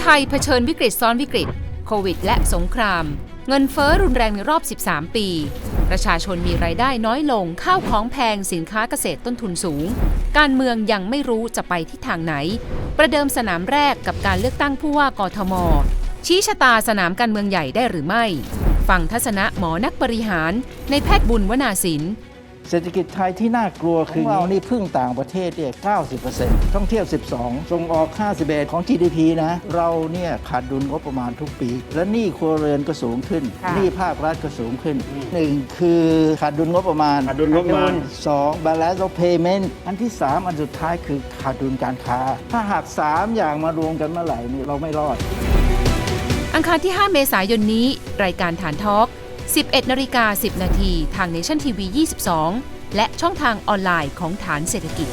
ไทยเผชิญวิกฤตซ้อนวิกฤต โควิด และสงคราม เงินเฟ้อรุนแรงในรอบ 13 ปี ประชาชนมีรายได้น้อยลง ข้าวของแพงสินค้าเกษตรต้นทุนสูง การเมืองยังไม่รู้จะไปทิศทางไหน ประเดิมสนามแรกกับการเลือกตั้งผู้ว่ากทม ชี้ชะตาสนามการเมืองใหญ่ได้หรือไม่ ฟังทัศนะหมอนักบริหาร ในแพทย์บุญวนาสิน เศรษฐกิจไทยที่น่ากลัวคือเรานี่พึ่งต่างประเทศเนี่ย90%ท่องเที่ยว 12 ส่งออก 51 ของ GDP นะ เราเนี่ยขาดดุลงบประมาณทุกปี และหนี้ครัวเรือนก็สูงขึ้นค่ะหนี้ภาครัฐก็สูงขึ้นหนึ่งคือขาดดุลงบประมาณขาดดุลงบประมาณสอง balance of payment อันที่ 3 อันสุดท้ายคือขาดดุลการค้า ถ้าหาก 3 อย่างมารวมกันเมื่อไหร่นี่เราไม่รอด อังคารที่ 5 เมษายนนี้ รายการฐานทอล์ก 11นาฬิกา10 นาทีทางเนชั่นทีวี 22 และช่องทางออนไลน์ของฐานเศรษฐกิจ